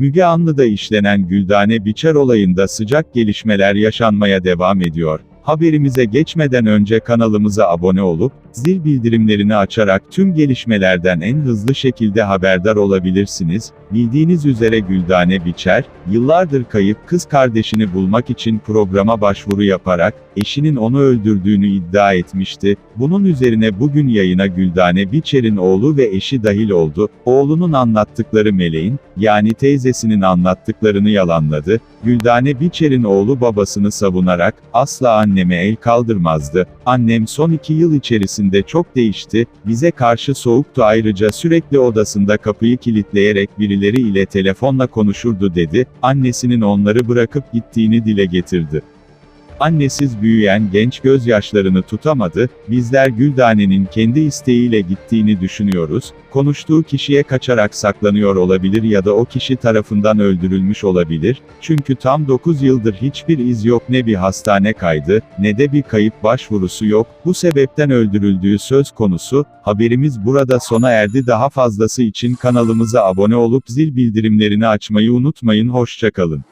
Müge Anlı'da işlenen Güldane Biçer olayında sıcak gelişmeler yaşanmaya devam ediyor. Haberimize geçmeden önce kanalımıza abone olup, zil bildirimlerini açarak tüm gelişmelerden en hızlı şekilde haberdar olabilirsiniz. Bildiğiniz üzere Güldane Biçer, yıllardır kayıp kız kardeşini bulmak için programa başvuru yaparak, eşinin onu öldürdüğünü iddia etmişti. Bunun üzerine bugün yayına Güldane Biçer'in oğlu ve eşi dahil oldu. Oğlunun anlattıkları Meleğin, yani teyzesinin anlattıklarını yalanladı. Güldane Biçer'in oğlu babasını savunarak, asla anneme el kaldırmazdı. Annem son iki yıl içerisinde çok değişti, bize karşı soğuktu ayrıca sürekli odasında kapıyı kilitleyerek birileri ile telefonla konuşurdu dedi, annesinin onları bırakıp gittiğini dile getirdi. Annesiz büyüyen genç gözyaşlarını tutamadı, bizler Güldane'nin kendi isteğiyle gittiğini düşünüyoruz, konuştuğu kişiye kaçarak saklanıyor olabilir ya da o kişi tarafından öldürülmüş olabilir, çünkü tam 9 yıldır hiçbir iz yok ne bir hastane kaydı, ne de bir kayıp başvurusu yok, bu sebepten öldürüldüğü söz konusu, haberimiz burada sona erdi daha fazlası için kanalımıza abone olup zil bildirimlerini açmayı unutmayın hoşçakalın.